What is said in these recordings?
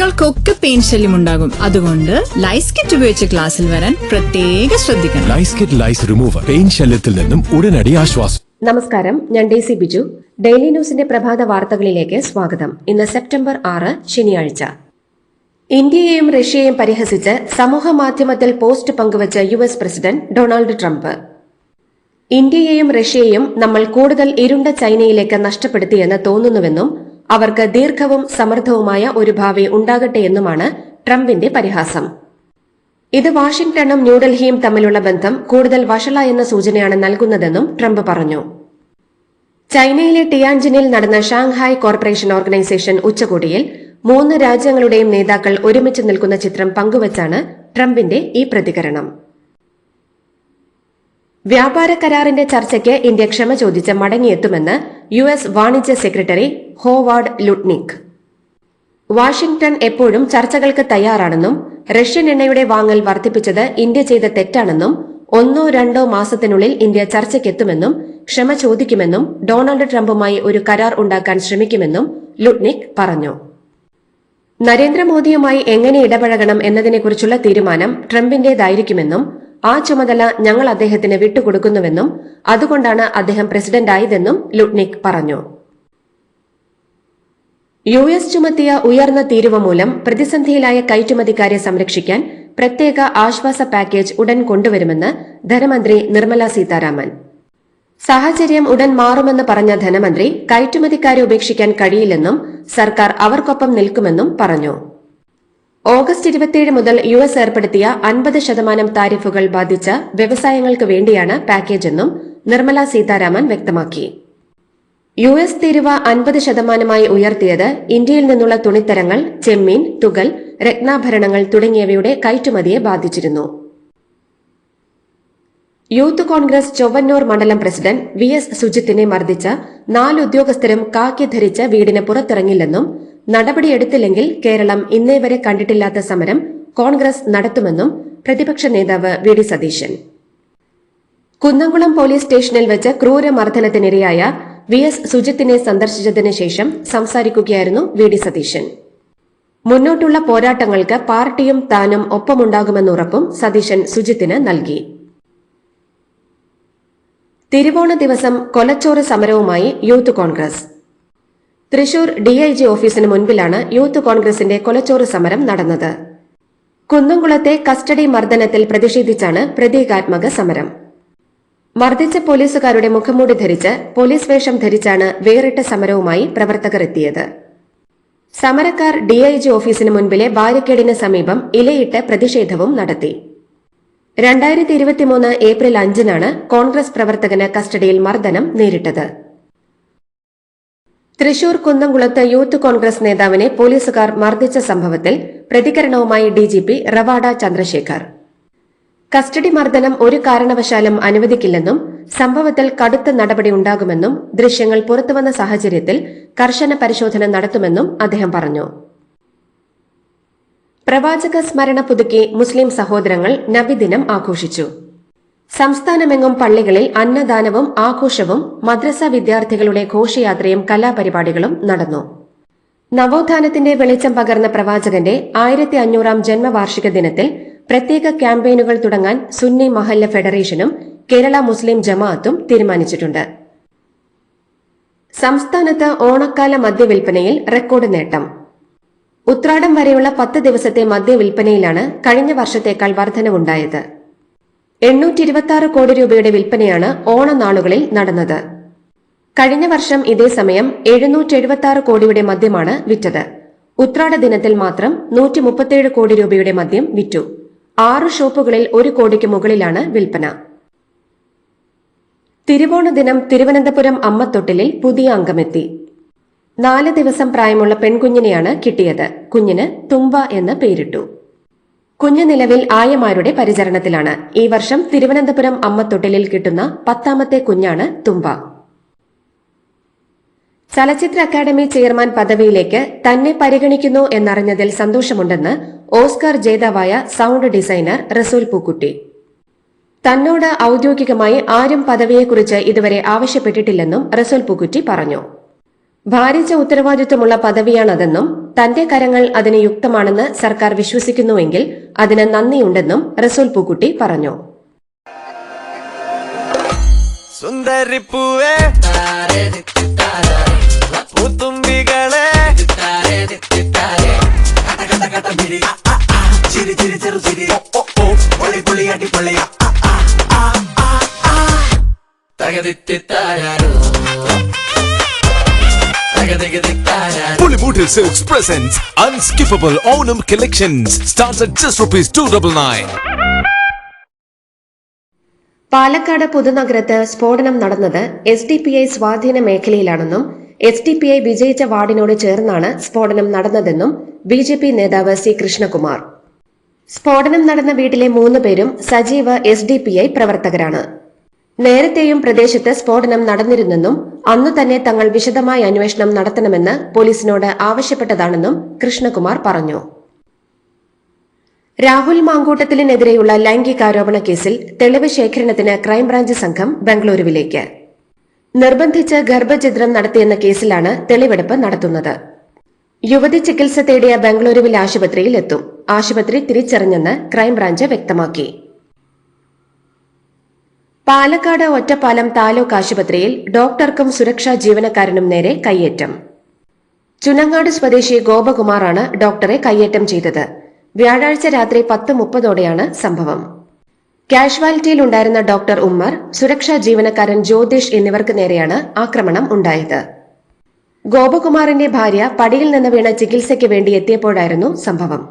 കുട്ടികൾക്കൊക്കെ പെയിൻ ശല്യം ഉണ്ടാകും. അതുകൊണ്ട് ലൈസ് കിറ്റ് ഉപയോഗിച്ച് ക്ലാസ്സിൽ വരാൻ പ്രത്യേക ശ്രദ്ധിക്കണം. ലൈസ് കിറ്റ് ലൈസ് റിമൂവർ പെയിൻ ശല്യത്തിൽ നിന്നും ഉടനടി ആശ്വാസം. നമസ്കാരം ഞാൻ ഡേസി ബിജു. ഡെയിലി ന്യൂസിന്റെ പ്രഭാത വാർത്തകളിലേക്ക് സ്വാഗതം. ഇന്ന് സെപ്റ്റംബർ ആറ് ശനിയാഴ്ച. ഇന്ത്യയെയും റഷ്യയെയും പരിഹസിച്ച് സമൂഹ മാധ്യമത്തിൽ പോസ്റ്റ് പങ്കുവച്ച U S president Donald Trump. ഇന്ത്യയെയും റഷ്യയെയും നമ്മൾ കൂടുതൽ ഇരുണ്ട ചൈനയിലേക്ക് നഷ്ടപ്പെടുത്തിയെന്ന് തോന്നുന്നുവെന്നും അവർക്ക് ദീർഘവും സമൃദ്ധവുമായ ഒരു ഭാവി ഉണ്ടാകട്ടെ എന്നുമാണ് ട്രംപിന്റെ പരിഹാസം. ഇത് വാഷിംഗ്ടണും ന്യൂഡൽഹിയും തമ്മിലുള്ള ബന്ധം കൂടുതൽ വഷള എന്ന സൂചനയാണ് നൽകുന്നതെന്നും ട്രംപ് പറഞ്ഞു. ചൈനയിലെ ടിയാൻജിനിൽ നടന്ന ഷാങ്ഹായ് കോർപ്പറേഷൻ ഓർഗനൈസേഷൻ ഉച്ചകോടിയിൽ മൂന്ന് രാജ്യങ്ങളുടെയും നേതാക്കൾ ഒരുമിച്ച് നിൽക്കുന്ന ചിത്രം പങ്കുവച്ചാണ് ട്രംപിന്റെ ഈ പ്രതികരണം. വ്യാപാര കരാറിന്റെ ചർച്ചയ്ക്ക് ഇന്ത്യ ക്ഷമ ചോദിച്ച് മടങ്ങിയെത്തുമെന്ന് യു എസ് വാണിജ്യ സെക്രട്ടറി ഹോവാർഡ് ലുട്നിക്. വാഷിംഗ്ടൺ എപ്പോഴും ചർച്ചകൾക്ക് തയ്യാറാണെന്നും റഷ്യൻ എണ്ണയുടെ വാങ്ങൽ വർദ്ധിപ്പിച്ചത് ഇന്ത്യ ചെയ്ത തെറ്റാണെന്നും ഒന്നോ രണ്ടോ മാസത്തിനുള്ളിൽ ഇന്ത്യ ചർച്ചയ്ക്കെത്തുമെന്നും ക്ഷമ ചോദിക്കുമെന്നും ഡൊണാൾഡ് ട്രംപുമായി ഒരു കരാർ ഉണ്ടാക്കാൻ ശ്രമിക്കുമെന്നും ലുട്നിക് പറഞ്ഞു. നരേന്ദ്രമോദിയുമായി എങ്ങനെ ഇടപഴകണം എന്നതിനെക്കുറിച്ചുള്ള തീരുമാനം ട്രംപിന്റേതായിരിക്കുമെന്നും ആ ചുമതല ഞങ്ങൾ അദ്ദേഹത്തിന് വിട്ടുകൊടുക്കുന്നുവെന്നും അതുകൊണ്ടാണ് അദ്ദേഹം പ്രസിഡന്റായതെന്നും ലുട്നിക് പറഞ്ഞു. യു എസ് ചുമത്തിയ ഉയർന്ന തീരുവ മൂലം പ്രതിസന്ധിയിലായ കയറ്റുമതിക്കാരെ സംരക്ഷിക്കാൻ പ്രത്യേക ആശ്വാസ പാക്കേജ് ഉടൻ കൊണ്ടുവരുമെന്ന് ധനമന്ത്രി നിർമ്മല സീതാരാമൻ. സാഹചര്യം ഉടൻ മാറുമെന്ന് പറഞ്ഞ ധനമന്ത്രി കയറ്റുമതിക്കാരെ ഉപേക്ഷിക്കാൻ കഴിയില്ലെന്നും സർക്കാർ അവർക്കൊപ്പം നിൽക്കുമെന്നും പറഞ്ഞു. ഓഗസ്റ്റ് ഇരുപത്തിയേഴ് മുതൽ യു എസ് ഏർപ്പെടുത്തിയ അൻപത് ശതമാനം താരിഫുകൾ ബാധിച്ച വ്യവസായങ്ങൾക്ക് വേണ്ടിയാണ് പാക്കേജെന്നും നിർമ്മല സീതാരാമൻ വ്യക്തമാക്കി. യു എസ് തീരുവ അൻപത് ശതമാനമായി ഉയർത്തിയത് ഇന്ത്യയിൽ നിന്നുള്ള തുണിത്തരങ്ങൾ ചെമ്മീൻ തുകൽ രത്നാഭരണങ്ങൾ തുടങ്ങിയവയുടെ കയറ്റുമതിയെ ബാധിച്ചിരുന്നു. യൂത്ത് കോൺഗ്രസ് ചൊവ്വന്നൂർ മണ്ഡലം പ്രസിഡന്റ് വി എസ് സുജിത്തിനെ മർദ്ദിച്ച നാല് ഉദ്യോഗസ്ഥരും കാക്കി ധരിച്ച് വീടിന് പുറത്തിറങ്ങില്ലെന്നും നടപടിയെടുത്തില്ലെങ്കിൽ കേരളം ഇന്നേ വരെ കണ്ടിട്ടില്ലാത്ത സമരം കോൺഗ്രസ് നടത്തുമെന്നും പ്രതിപക്ഷ നേതാവ് V D Satheesan. Kunnamkulam police സ്റ്റേഷനിൽ വെച്ച് ക്രൂരമർദ്ദനത്തിനിരയായ വി എസ് സുജിത്തിനെ സന്ദർശിച്ചതിന് ശേഷം സംസാരിക്കുകയായിരുന്നു വി ഡി സതീശൻ. മുന്നോട്ടുള്ള പോരാട്ടങ്ങൾക്ക് പാർട്ടിയും താനും ഒപ്പമുണ്ടാകുമെന്ന ഉറപ്പും സതീശൻ സുജിത്തിന് നൽകി. തിരുവോണ ദിവസം കൊലച്ചോറ് സമരവുമായി യൂത്ത് കോൺഗ്രസ്. തൃശൂർ ഡിഐജി ഓഫീസിന് മുൻപിലാണ് യൂത്ത് കോൺഗ്രസിന്റെ കൊലച്ചോറ് സമരം നടന്നത്. കുന്നംകുളത്തെ കസ്റ്റഡി മർദ്ദനത്തിൽ പ്രതിഷേധിച്ചാണ് പ്രതീകാത്മക സമരം. മർദ്ദിച്ച പോലീസുകാരുടെ മുഖംമൂടി ധരിച്ച് പോലീസ് വേഷം ധരിച്ചാണ് വേറിട്ട സമരവുമായി പ്രവർത്തകർ എത്തിയത്. സമരക്കാർ ഡിഐജി ഓഫീസിന് മുൻപിലെ ബാരിക്കേഡിന് സമീപം ഇലയിട്ട് പ്രതിഷേധവും നടത്തി. രണ്ടായിരത്തി ഇരുപത്തിമൂന്ന് ഏപ്രിൽ അഞ്ചിനാണ് കോൺഗ്രസ് പ്രവർത്തകന് കസ്റ്റഡിയിൽ മർദ്ദനം നേരിട്ടത്. തൃശൂർ കുന്നംകുളത്ത് യൂത്ത് കോൺഗ്രസ് നേതാവിനെ പോലീസുകാർ മർദ്ദിച്ച സംഭവത്തിൽ പ്രതികരണവുമായി ഡിജിപി റവാഡ ചന്ദ്രശേഖർ. കസ്റ്റഡി മർദ്ദനം ഒരു കാരണവശാലും അനുവദിക്കില്ലെന്നും സംഭവത്തിൽ കടുത്ത നടപടി ഉണ്ടാകുമെന്നും ദൃശ്യങ്ങൾ പുറത്തുവന്ന സാഹചര്യത്തിൽ കർശന പരിശോധന നടത്തുമെന്നും അദ്ദേഹം പറഞ്ഞു. പ്രവാചക സ്മരണ പുതുക്കി മുസ്ലിം സഹോദരങ്ങൾ നബിദിനം ആഘോഷിച്ചു. സംസ്ഥാനമെങ്ങും പള്ളികളിൽ അന്നദാനവും ആഘോഷവും മദ്രസ വിദ്യാർത്ഥികളുടെ ഘോഷയാത്രയും കലാപരിപാടികളും നടന്നു. നവോത്ഥാനത്തിന്റെ വെളിച്ചം പകർന്ന പ്രവാചകന്റെ ആയിരത്തി അഞ്ഞൂറാം ജന്മവാർഷിക ദിനത്തിൽ പ്രത്യേക ക്യാമ്പയിനുകൾ തുടങ്ങാൻ സുന്നി മഹല്ല ഫെഡറേഷനും കേരള മുസ്ലിം ജമാഅത്തും തീരുമാനിച്ചിട്ടുണ്ട്. സംസ്ഥാനത്ത് ഓണക്കാല മദ്യവിൽപ്പനയിൽ റെക്കോർഡ് നേട്ടം. ഉത്രാടം വരെയുള്ള പത്ത് ദിവസത്തെ മദ്യവിൽപ്പനയിലാണ് കഴിഞ്ഞ വർഷത്തേക്കാൾ വർധനവുണ്ടായത്. എണ്ണൂറ്റി ഇരുപത്തി ആറ് കോടി രൂപയുടെ വിൽപ്പനയാണ് ഓണനാളുകളിൽ നടന്നത്. കഴിഞ്ഞ വർഷം ഇതേ സമയം എഴുന്നൂറ്റി എഴുപത്തി ആറ് കോടിയുടെ മദ്യമാണ് വിറ്റത്. ഉത്രാട ദിനത്തിൽ മാത്രം നൂറ്റി മുപ്പത്തിയേഴ് കോടി രൂപയുടെ മദ്യം വിറ്റു. ആറ് ഷോപ്പുകളിൽ ഒരു കോടിക്ക് മുകളിലാണ് വിൽപ്പന. തിരുവോണ ദിനം തിരുവനന്തപുരം അമ്മത്തൊട്ടിലിൽ പുതിയ അംഗമെത്തി. നാല് ദിവസം പ്രായമുള്ള പെൺകുഞ്ഞിനെയാണ് കിട്ടിയത്. കുഞ്ഞിന് തുമ്പ എന്ന് പേരിട്ടു. കുഞ്ഞു നിലവിൽ ആയമാരുടെ പരിചരണത്തിലാണ്. ഈ വർഷം തിരുവനന്തപുരം അമ്മത്തൊട്ടിലിൽ കിട്ടുന്ന പത്താമത്തെ കുഞ്ഞാണ് തുമ്പ. ചലച്ചിത്ര അക്കാദമി ചെയർമാൻ പദവിയിലേക്ക് തന്നെ പരിഗണിക്കുന്നു എന്നറിഞ്ഞതിൽ സന്തോഷമുണ്ടെന്ന് ഓസ്കാർ ജേതാവായ സൗണ്ട് ഡിസൈനർ റസൂൽ പൂക്കുട്ടി. തന്നോട് ഔദ്യോഗികമായി ആരും പദവിയെക്കുറിച്ച് ഇതുവരെ ആവശ്യപ്പെട്ടിട്ടില്ലെന്നും റസൂൽ പൂക്കുറ്റി പറഞ്ഞു. ഭാരിച്ച ഉത്തരവാദിത്വമുള്ള പദവിയാണതെന്നും തന്റെ കരങ്ങൾ അതിന് യുക്തമാണെന്ന് സർക്കാർ വിശ്വസിക്കുന്നുവെങ്കിൽ അതിന് നന്ദിയുണ്ടെന്നും റസൂൽ പൂക്കുട്ടി പറഞ്ഞു. സുന്ദരിപ്പൂവേ പൂത്തുമ്പികളെ ചിരി ചിരി ചെറു ചിരി പൊളി പൊളി അടിപൊളി തകതിത്തിത്താരോ Pulimutil Silks presents Unskippable Onam Collections. Starts at just rupees 299. Palakkad പുതുനഗരത്ത് സ്ഫോടനം നടന്നത് എസ് ഡി പി ഐ സ്വാധീന മേഖലയിലാണെന്നും എസ് ഡി പി ഐ വിജയിച്ച വാർഡിനോട് ചേർന്നാണ് സ്ഫോടനം നടന്നതെന്നും ബി ജെ പി നേതാവ് സി കൃഷ്ണകുമാർ സ്ഫോടനം നടന്ന വീട്ടിലെ മൂന്ന് പേരും സജീവ എസ് ഡി പി ഐ പ്രവർത്തകരാണ് നേരത്തെയും പ്രദേശത്ത് സ്ഫോടനം നടന്നിരുന്നെന്നും അന്നു തന്നെ തങ്ങൾ വിശദമായ അന്വേഷണം നടത്തണമെന്ന് പോലീസിനോട് ആവശ്യപ്പെട്ടതാണെന്നും കൃഷ്ണകുമാർ പറഞ്ഞു. രാഹുൽ മാങ്കൂട്ടത്തിനെതിരെയുള്ള ലൈംഗികാരോപണ കേസിൽ തെളിവ് ശേഖരണത്തിന് ക്രൈംബ്രാഞ്ച് സംഘം ബംഗളൂരുവിലേക്ക്. നിർബന്ധിച്ച് ഗർഭഛിദ്രം നടത്തിയെന്ന കേസിലാണ് തെളിവെടുപ്പ് നടത്തുന്നത്. യുവതി ചികിത്സ തേടിയ ബംഗളൂരുവിലെ ആശുപത്രിയിൽ എത്തും ആശുപത്രി തിരിച്ചറിഞ്ഞെന്ന് ക്രൈംബ്രാഞ്ച് വ്യക്തമാക്കി. പാലക്കാട് ഒറ്റപ്പാലം താലൂക്ക് ആശുപത്രിയിൽ ഡോക്ടർക്കും സുരക്ഷാ ജീവനക്കാരനും നേരെ കയ്യേറ്റം. ചുനങ്ങാട് സ്വദേശി ഗോപകുമാറാണ് ഡോക്ടറെ കയ്യേറ്റം ചെയ്തത്. വ്യാഴാഴ്ച രാത്രി പത്ത് മുപ്പതോടെയാണ് സംഭവം. കാഷ്വാലിറ്റിയിൽ ഉണ്ടായിരുന്ന ഡോക്ടർ ഉമ്മർ സുരക്ഷാ ജീവനക്കാരൻ ജ്യോതിഷ് എന്നിവർക്ക് നേരെയാണ് ആക്രമണം ഉണ്ടായത്. ഗോപകുമാറിന്റെ ഭാര്യ പടിയിൽ നിന്ന് വീണ ചികിത്സയ്ക്ക് വേണ്ടി എത്തിയപ്പോഴായിരുന്നു സംഭവം.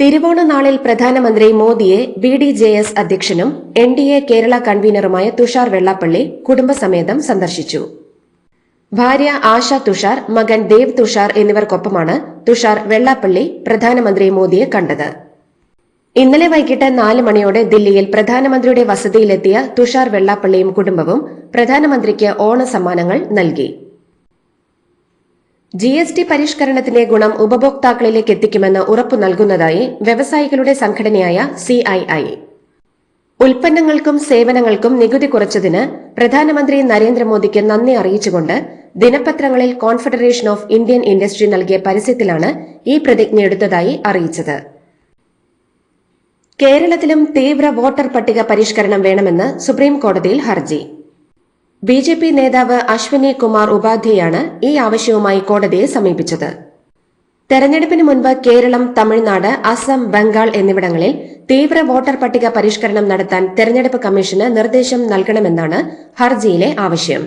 തിരുവോണ നാളിൽ പ്രധാനമന്ത്രി മോദിയെ ബി ഡി ജെ എസ് അധ്യക്ഷനും എൻ ഡി എ കേരള കൺവീനറുമായ തുഷാർ വെള്ളാപ്പള്ളി കുടുംബസമേതം സന്ദർശിച്ചു. ഭാര്യ ആശ തുഷാർ മകൻ ദേവ് തുഷാർ എന്നിവർക്കൊപ്പമാണ് തുഷാർ വെള്ളാപ്പള്ളി പ്രധാനമന്ത്രി മോദിയെ കണ്ടത്. ഇന്നലെ വൈകിട്ട് നാല് മണിയോടെ ദില്ലിയിൽ പ്രധാനമന്ത്രിയുടെ വസതിയിലെത്തിയ തുഷാർ വെള്ളാപ്പള്ളിയും കുടുംബവും പ്രധാനമന്ത്രിക്ക് ഓണസമ്മാനങ്ങൾ നൽകി. ജി എസ് ടി പരിഷ്കരണത്തിന്റെ ഗുണം ഉപഭോക്താക്കളിലേക്ക് എത്തിക്കുമെന്ന് ഉറപ്പു നൽകുന്നതായി വ്യവസായികളുടെ സംഘടനയായ സിഐഐ ഉൽപ്പന്നങ്ങൾക്കും സേവനങ്ങൾക്കും നികുതി കുറച്ചതിന് പ്രധാനമന്ത്രി നരേന്ദ്രമോദിക്ക് നന്ദി അറിയിച്ചുകൊണ്ട് ദിനപത്രങ്ങളിൽ കോൺഫെഡറേഷൻ ഓഫ് ഇന്ത്യൻ ഇൻഡസ്ട്രി നൽകിയ പരസ്യത്തിലാണ് ഈ പ്രതിജ്ഞ എടുത്തതായി അറിയിച്ചത്. കേരളത്തിലും തീവ്ര വോട്ടർ പട്ടിക പരിഷ്കരണം വേണമെന്ന് സുപ്രീം കോടതിയിൽ ഹർജി. ബി ജെ പി നേതാവ് അശ്വിനി കുമാർ ഉപാധ്യയാണ് ഈ ആവശ്യവുമായി കോടതിയെ സമീപിച്ചത്. തെരഞ്ഞെടുപ്പിന് മുൻപ് കേരളം തമിഴ്നാട് അസം ബംഗാൾ എന്നിവിടങ്ങളിൽ തീവ്ര വോട്ടർ പട്ടിക പരിഷ്കരണം നടത്താൻ തെരഞ്ഞെടുപ്പ് കമ്മീഷന് നിർദ്ദേശം നൽകണമെന്നാണ് ഹർജിയിലെ ആവശ്യം.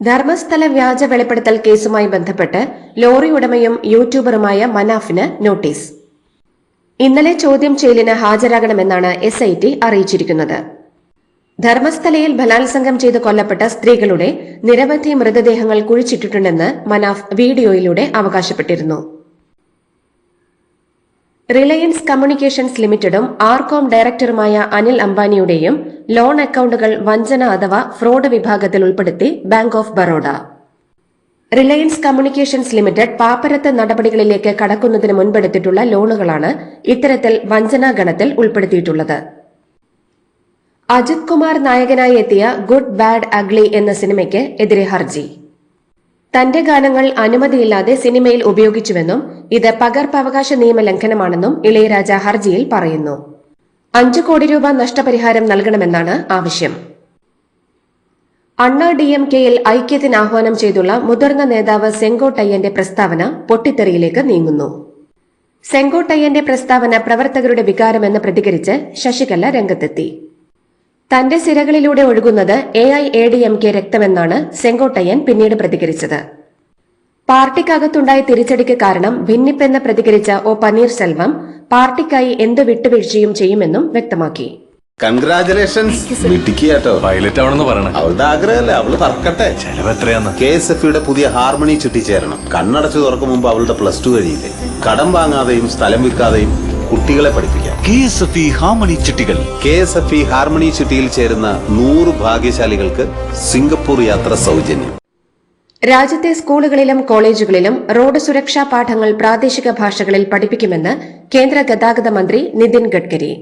ധർമ്മസ്ഥല വ്യാജ വെളിപ്പെടുത്തൽ കേസുമായി ബന്ധപ്പെട്ട് ലോറി ഉടമയും യൂട്യൂബറുമായ മനാഫിന് നോട്ടീസ്. ഇന്നലെ ചോദ്യം ചെയ്യലിന് ഹാജരാകണമെന്നാണ് എസ് അറിയിച്ചിരിക്കുന്നത്. ധർമ്മസ്ഥലയിൽ ബലാത്സംഗം ചെയ്ത് കൊല്ലപ്പെട്ട സ്ത്രീകളുടെ നിരവധി മൃതദേഹങ്ങൾ കുഴിച്ചിട്ടിട്ടുണ്ടെന്ന് മനാഫ് വീഡിയോയിലൂടെ അവകാശപ്പെട്ടിരുന്നു. റിലയൻസ് കമ്മ്യൂണിക്കേഷൻസ് ലിമിറ്റഡും ആർകോം ഡയറക്ടറുമായ അനിൽ അംബാനിയുടെയും ലോൺ അക്കൌണ്ടുകൾ വഞ്ചന അഥവാ ഫ്രോഡ് വിഭാഗത്തിൽ ഉൾപ്പെടുത്തി bank of Baroda. Reliance Communications limited പാപ്പരത്ത് നടപടികളിലേക്ക് കടക്കുന്നതിന് മുൻപെടുത്തിട്ടുള്ള ലോണുകളാണ് ഇത്തരത്തിൽ വഞ്ചനാ ഗണത്തിൽ ഉൾപ്പെടുത്തിയിട്ടുള്ളത്. അജിത് കുമാർ നായകനായി എത്തിയ ഗുഡ് ബാഡ് അഗ്ലി എന്ന സിനിമയ്ക്ക് എതിരെ ഹർജി. തന്റെ ഗാനങ്ങൾ അനുമതിയില്ലാതെ സിനിമയിൽ ഉപയോഗിച്ചുവെന്നും ഇത് പകർപ്പവകാശ നിയമ ലംഘനമാണെന്നും ഇളയരാജ ഹർജിയിൽ പറയുന്നു. അഞ്ചു കോടി രൂപ നഷ്ടപരിഹാരം നൽകണമെന്നാണ് ആവശ്യം. അണ്ണാ ഡി എം കെയിൽ ഐക്യത്തിന് ആഹ്വാനം ചെയ്തുള്ള മുതിർന്ന നേതാവ് സെങ്കോട്ടയ്യന്റെ പ്രസ്താവന പൊട്ടിത്തെറിയിലേക്ക് നീങ്ങുന്നു. സെങ്കോട്ടയ്യന്റെ പ്രസ്താവന പ്രവർത്തകരുടെ വികാരമെന്ന് പ്രതികരിച്ച് ശശികല രംഗത്തെത്തി. തന്റെ സിരകളിലൂടെ ഒഴുകുന്നത് A I A D M K രക്തമെന്നാണ് Sengottaiyan പിന്നീട് പ്രതികരിച്ചത്. പാർട്ടിക്കകത്തുണ്ടായ തിരിച്ചടിക്ക് കാരണം ഭിന്നിപ്പെന്ന് പ്രതികരിച്ച ഒ പന്നീർസെൽവം പാർട്ടിക്കായി എന്ത് വിട്ടുവീഴ്ചയും ചെയ്യുമെന്നും വ്യക്തമാക്കി. കൺഗ്രാചുലേഷൻസ് മിടുക്കിയാട്ടോ പൈലറ്റ് ആവണമെന്ന് പറയണം. അവളുടെ ആഗ്രഹമല്ലേ? അവൾ പറക്കട്ടെ. ചെലവ് എത്രയാന്ന്? കെ എസ് എഫ് യുടെ പുതിയ ഹാർമണി ചുറ്റിച്ചേരണം. കണ്ണടച്ചു തുറക്കും മുമ്പ് അവളുടെ പ്ലസ് ടു കഴിയില്ലേ? കടം വാങ്ങാതെയും സ്ഥലം വിൽക്കാതെയും കുട്ടികളെ പഠിപ്പിക്കാം. K S F E harmony ചിട്ടികൾ. K S F E harmony ചിട്ടിയിൽ ചേരുന്ന നൂറ് ഭാഗ്യശാലികൾക്ക് സിംഗപ്പൂർ യാത്ര സൗജന്യം. രാജ്യത്തെ സ്കൂളുകളിലും കോളേജുകളിലും റോഡ് സുരക്ഷാ പാഠങ്ങൾ പ്രാദേശിക ഭാഷകളിൽ പഠിപ്പിക്കുമെന്ന് കേന്ദ്ര ഗതാഗത മന്ത്രി നിതിൻ ഗഡ്കരി.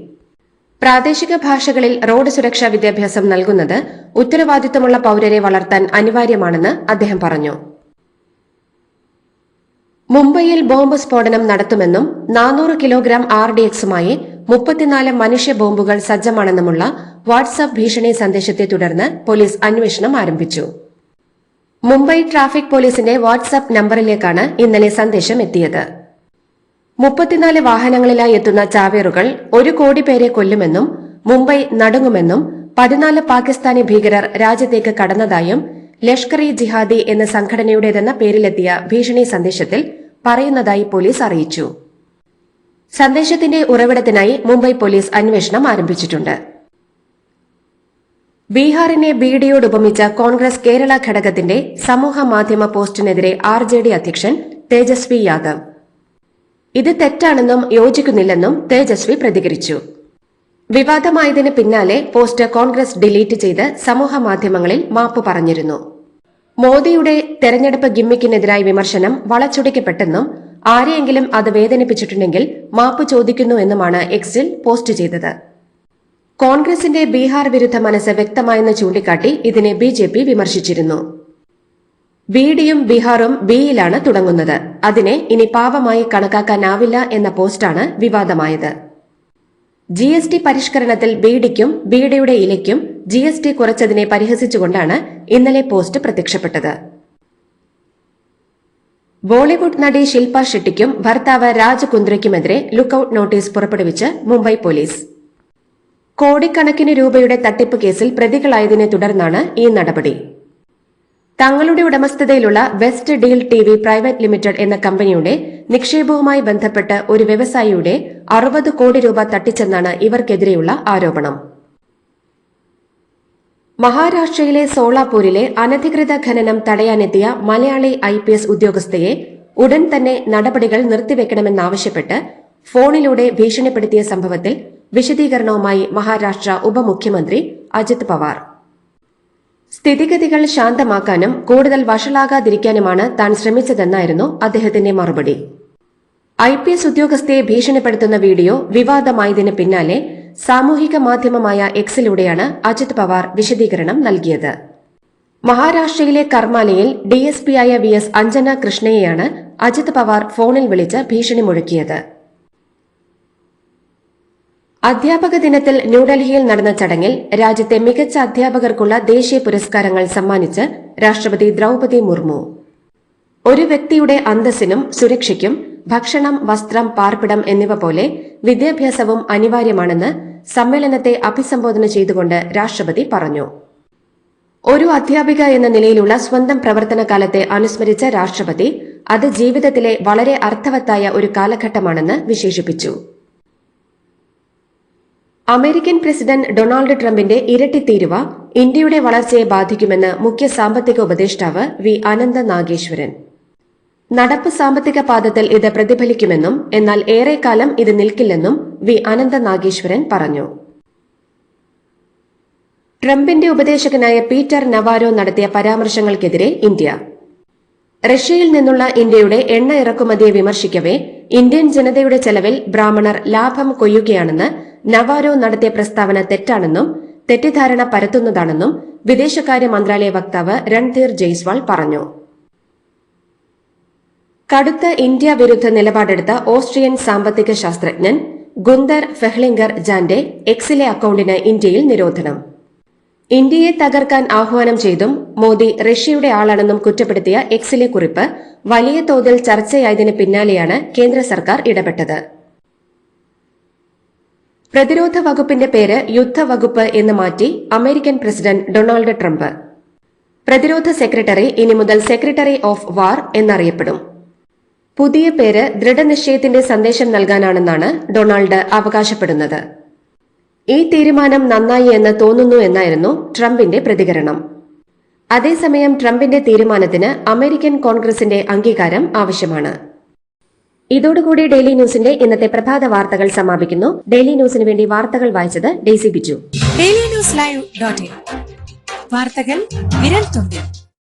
പ്രാദേശിക ഭാഷകളിൽ റോഡ് സുരക്ഷാ വിദ്യാഭ്യാസം നൽകുന്നത് ഉത്തരവാദിത്തമുള്ള പൌരരെ വളർത്താൻ അനിവാര്യമാണെന്ന് അദ്ദേഹം പറഞ്ഞു. മുംബൈയിൽ ബോംബ് സ്ഫോടനം നടത്തുമെന്നും നാനൂറ് കിലോഗ്രാം ആർ ഡി എക്സുമായി മുപ്പത്തിനാല് മനുഷ്യ ബോംബുകൾ സജ്ജമാണെന്നുമുള്ള വാട്സാപ്പ് ഭീഷണി സന്ദേശത്തെ തുടർന്ന് പോലീസ് അന്വേഷണം ആരംഭിച്ചു. മുംബൈ ട്രാഫിക് പോലീസിന്റെ വാട്സാപ്പ് നമ്പറിലേക്കാണ് ഇന്നലെ സന്ദേശം എത്തിയത്. മുപ്പത്തിനാല് വാഹനങ്ങളിലായി എത്തുന്ന ചാവേറുകൾ ഒരു കോടി പേരെ കൊല്ലുമെന്നും മുംബൈ നടുങ്ങുമെന്നും പതിനാല് പാകിസ്ഥാനി ഭീകരർ രാജ്യത്തേക്ക് കടന്നതായും ലഷ്കർ ഇ ജിഹാദി എന്ന സംഘടനയുടേതെന്ന പേരിലെത്തിയ ഭീഷണി സന്ദേശത്തിൽ പറയുന്നതായി പോലീസ് അറിയിച്ചു. സന്ദേശത്തിന്റെ ഉറവിടത്തിനായി മുംബൈ പോലീസ് അന്വേഷണം ആരംഭിച്ചിട്ടുണ്ട്. ബീഹാറിനെ ബിഡിയോട് ഉപമിച്ച കോൺഗ്രസ് കേരള ഘടകത്തിന്റെ സമൂഹ മാധ്യമ പോസ്റ്റിനെതിരെ ആർ ജെ ഡി അധ്യക്ഷൻ തേജസ്വി യാദവ്. ഇത് തെറ്റാണെന്നും യോജിക്കുന്നില്ലെന്നും തേജസ്വി പ്രതികരിച്ചു. വിവാദമായതിന് പിന്നാലെ പോസ്റ്റ് കോൺഗ്രസ് ഡിലീറ്റ് ചെയ്ത് സമൂഹ മാധ്യമങ്ങളിൽ മാപ്പ് പറഞ്ഞിരുന്നു. മോദിയുടെ തെരഞ്ഞെടുപ്പ് ഗിമ്മിക്കിനെതിരായ വിമർശനം വളച്ചൊടിക്കപ്പെട്ടെന്നും ആരെയെങ്കിലും അത് വേദനിപ്പിച്ചിട്ടുണ്ടെങ്കിൽ മാപ്പ് ചോദിക്കുന്നു എന്നുമാണ് എക്സിൽ പോസ്റ്റ് ചെയ്തത്. കോൺഗ്രസിന്റെ ബീഹാർ വിരുദ്ധ മനസ്സ് വ്യക്തമായെന്ന് ചൂണ്ടിക്കാട്ടി ഇതിനെ ബി ജെ പി വിമർശിച്ചിരുന്നു. ബിഡിയും ബീഹാറും ബിയിലാണ് തുടങ്ങുന്നത്. അതിനെ ഇനി പാവമായി കണക്കാക്കാനാവില്ല എന്ന പോസ്റ്റാണ് വിവാദമായത്. ജി എസ് ടി പരിഷ്കരണത്തിൽ ബിഡിക്കും ബിഡിയുടെ ഇലയ്ക്കും ജി എസ് ടി കുറച്ചതിനെ പരിഹസിച്ചുകൊണ്ടാണ് ഇന്നലെ പോസ്റ്റ് പ്രത്യക്ഷപ്പെട്ടത്. ബോളിവുഡ് നടി ശിൽപ ഷെട്ടിക്കും ഭർത്താവ് രാജ് കുന്ദ്രയ്ക്കുമെതിരെ ലുക്കൌട്ട് നോട്ടീസ് പുറപ്പെടുവിച്ച് മുംബൈ പോലീസ്. കോടിക്കണക്കിന് രൂപയുടെ തട്ടിപ്പ് കേസിൽ പ്രതികളായതിനെ തുടർന്നാണ് ഈ നടപടി. തങ്ങളുടെ ഉടമസ്ഥതയിലുള്ള west deal T V private limited എന്ന കമ്പനിയുടെ നിക്ഷേപവുമായി ബന്ധപ്പെട്ട് ഒരു വ്യവസായിയുടെ അറുപത് കോടി രൂപ തട്ടിച്ചെന്നാണ് ഇവർക്കെതിരെയുള്ള ആരോപണം. മഹാരാഷ്ട്രയിലെ സോളാപൂരിലെ അനധികൃത ഖനനം തടയാനെത്തിയ മലയാളി ഐ പി എസ് ഉദ്യോഗസ്ഥയെ ഉടൻ തന്നെ നടപടികൾ നിർത്തിവെക്കണമെന്നാവശ്യപ്പെട്ട് ഫോണിലൂടെ ഭീഷണിപ്പെടുത്തിയ സംഭവത്തിൽ വിശദീകരണവുമായി മഹാരാഷ്ട്ര ഉപമുഖ്യമന്ത്രി അജിത് പവാർ. സ്ഥിതിഗതികൾ ശാന്തമാക്കാനും കൂടുതൽ വഷളാകാതിരിക്കാനുമാണ് താൻ ശ്രമിച്ചതെന്നായിരുന്നു അദ്ദേഹത്തിന്റെ മറുപടി. ഐ പി എസ് ഉദ്യോഗസ്ഥയെ ഭീഷണിപ്പെടുത്തുന്ന വീഡിയോ വിവാദമായതിന് പിന്നാലെ സാമൂഹിക മാധ്യമമായ എക്സിലൂടെയാണ് അജിത് പവാർ വിശദീകരണം നൽകിയത്. മഹാരാഷ്ട്രയിലെ കർമാലയിൽ ഡി എസ് പിയായ വി എസ് അഞ്ജന കൃഷ്ണയെയാണ് അജിത് പവാർ ഫോണിൽ വിളിച്ച് ഭീഷണി മുഴക്കിയത് അധ്യാപക ദിനത്തിൽ ന്യൂഡൽഹിയിൽ നടന്ന ചടങ്ങിൽ രാജ്യത്തെ മികച്ച അധ്യാപകർക്കുള്ള ദേശീയ പുരസ്കാരങ്ങൾ സമ്മാനിച്ച് രാഷ്ട്രപതി ദ്രൌപതി മുർമു. ഒരു വ്യക്തിയുടെ അന്തസ്സിനും സുരക്ഷയ്ക്കും ഭക്ഷണം വസ്ത്രം പാർപ്പിടം എന്നിവ പോലെ വിദ്യാഭ്യാസവും അനിവാര്യമാണെന്ന് സമ്മേളനത്തെ അഭിസംബോധന ചെയ്തുകൊണ്ട് രാഷ്ട്രപതി പറഞ്ഞു. ഒരു അധ്യാപിക എന്ന നിലയിലുള്ള സ്വന്തം പ്രവർത്തന കാലത്തെ അനുസ്മരിച്ച രാഷ്ട്രപതി അത് ജീവിതത്തിലെ വളരെ അർത്ഥവത്തായ ഒരു കാലഘട്ടമാണെന്ന് വിശേഷിപ്പിച്ചു. അമേരിക്കൻ പ്രസിഡന്റ് ഡൊണാൾഡ് ട്രംപിന്റെ ഇരട്ടി തീരുവ ഇന്ത്യയുടെ വളർച്ചയെ ബാധിക്കുമെന്ന് മുഖ്യ സാമ്പത്തിക ഉപദേഷ്ടാവ് വി അനന്ത നാഗേശ്വരൻ. നടപ്പ് സാമ്പത്തിക പാദത്തിൽ ഇത് പ്രതിഫലിക്കുമെന്നും എന്നാൽ ഏറെക്കാലം ഇത് നിൽക്കില്ലെന്നും വി അനന്ത നാഗേശ്വരൻ പറഞ്ഞു. ട്രംപിന്റെ ഉപദേശകനായ പീറ്റർ നവാരോ നടത്തിയ പരാമർശങ്ങൾക്കെതിരെ ഇന്ത്യ. റഷ്യയിൽ നിന്നുള്ള ഇന്ത്യയുടെ എണ്ണ ഇറക്കുമതിയെ വിമർശിക്കവേ ഇന്ത്യൻ ജനതയുടെ ചെലവിൽ ബ്രാഹ്മണർ ലാഭം കൊയ്യുകയാണെന്ന് നവാരോ നടത്തിയ പ്രസ്താവന തെറ്റാണെന്നും തെറ്റിദ്ധാരണ പരത്തുന്നതാണെന്നും വിദേശകാര്യ മന്ത്രാലയ വക്താവ് രൺധീർ ജയ്സ്വാൾ പറഞ്ഞു. കടുത്ത ഇന്ത്യ വിരുദ്ധ നിലപാടെടുത്ത ഓസ്ട്രിയൻ സാമ്പത്തിക ശാസ്ത്രജ്ഞൻ ഗുന്ദർ ഫെഹ്ലിംഗർ ജാന്റെ എക്സിലെ അക്കൌണ്ടിന് ഇന്ത്യയിൽ നിരോധനം. ഇന്ത്യയെ തകർക്കാൻ ആഹ്വാനം ചെയ്തും മോദി റഷ്യയുടെ ആളാണെന്നും കുറ്റപ്പെടുത്തിയ എക്സിലെ കുറിപ്പ് വലിയ തോതിൽ ചർച്ചയായതിന് പിന്നാലെയാണ് കേന്ദ്ര സർക്കാർ ഇടപെട്ടത്. പ്രതിരോധ വകുപ്പിന്റെ പേര് യുദ്ധവകുപ്പ് എന്ന് മാറ്റി അമേരിക്കൻ പ്രസിഡന്റ് ഡൊണാൾഡ് ട്രംപ്. പ്രതിരോധ സെക്രട്ടറി ഇനി മുതൽ സെക്രട്ടറി ഓഫ് വാർ എന്നറിയപ്പെടും. പുതിയ പേര് ദൃഢനിശ്ചയത്തിന്റെ സന്ദേശം നൽകാനാണെന്നാണ് ഡൊണാൾഡ് അവകാശപ്പെടുന്നത്. ഈ തീരുമാനം നന്നായി എന്ന് തോന്നുന്നു എന്നായിരുന്നു ട്രംപിന്റെ പ്രതികരണം. അതേസമയം ട്രംപിന്റെ തീരുമാനത്തിന് അമേരിക്കൻ കോൺഗ്രസിന്റെ അംഗീകാരം ആവശ്യമാണ്. ഇതോടുകൂടി ഡെയിലി ന്യൂസിന്റെ ഇന്നത്തെ പ്രഭാത വാർത്തകൾ സമാപിക്കുന്നു. ഡെയിലി ന്യൂസിന് വേണ്ടി വാർത്തകൾ വായിച്ചത് Daisy Biju. Daily news live വാർത്തകൾ വിരൽ തുമ്പിൽ.